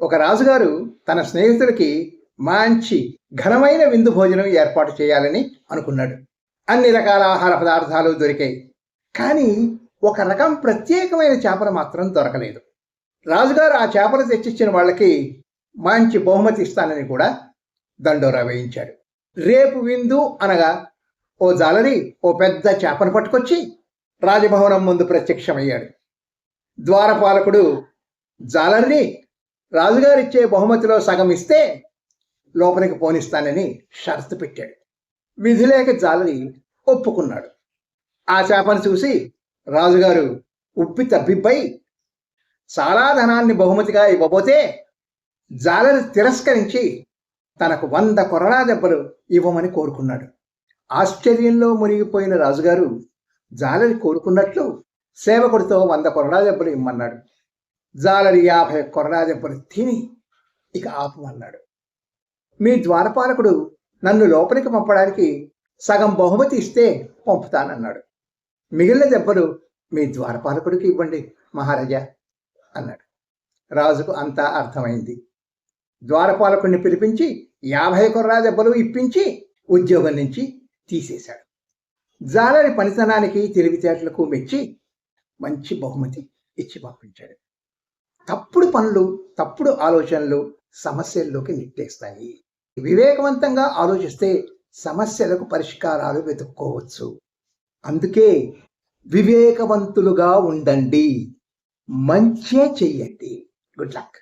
ఒక రాజుగారు తన స్నేహితుడికి మంచి ఘనమైన విందు భోజనం ఏర్పాటు చేయాలని అనుకున్నాడు. అన్ని రకాల ఆహార పదార్థాలు దొరికాయి. కానీ ఒక రకం ప్రత్యేకమైన చేపలు మాత్రం దొరకలేదు. రాజుగారు ఆ చేపలు తెచ్చిచ్చిన వాళ్ళకి మంచి బహుమతి ఇస్తానని కూడా దండోరా వేయించాడు. రేపు విందు అనగా ఓ జాలరి ఓ పెద్ద చేపను పట్టుకొచ్చి రాజభవనం ముందు ప్రత్యక్షమయ్యాడు. ద్వారపాలకుడు జాలరిని రాజుగారిచ్చే బహుమతిలో సగం ఇస్తే లోపలికి పోనిస్తానని షరతు పెట్టాడు. విధిలేక జాలరి ఒప్పుకున్నాడు. ఆ చేపను చూసి రాజుగారు ఉప్పి తబ్బిబ్బై చాలా ధనాన్ని బహుమతిగా ఇవ్వబోతే జాలరి తిరస్కరించి తనకు వంద కొరడా దెబ్బలు ఇవ్వమని కోరుకున్నాడు. ఆశ్చర్యంలో మునిగిపోయిన రాజుగారు జాలరి కోరుకున్నట్లు సేవకుడితో వంద కొరడా దెబ్బలు ఇమ్మన్నాడు. జాలరి యాభై కొరడా దెబ్బలు తిని ఇక ఆపమన్నాడు మీ ద్వారపాలకుడు నన్ను లోపలికి పంపడానికి సగం బహుమతి ఇస్తే పంపుతానన్నాడు. మిగిలిన దెబ్బలు మీ ద్వారపాలకుడికి ఇవ్వండి మహారాజా అన్నాడు. రాజుకు అంతా అర్థమైంది. ద్వారపాలకుడిని పిలిపించి యాభై కొర్రా దెబ్బలు ఇప్పించి ఉద్యోగం నుంచి తీసేశాడు. జాలరి పనితనానికి తెలివితేటలకు మెచ్చి మంచి బహుమతి ఇచ్చి పంపించాడు. తప్పుడు పనులు తప్పుడు ఆలోచనలు సమస్యల్లోకి నెట్టేస్తాయి. వివేకవంతంగా ఆలోచిస్తే సమస్యలకు పరిష్కారాలు వెతుక్కోవచ్చు. అందుకే వివేకవంతులుగా ఉండండి. మంచే చెయ్యండి. Good luck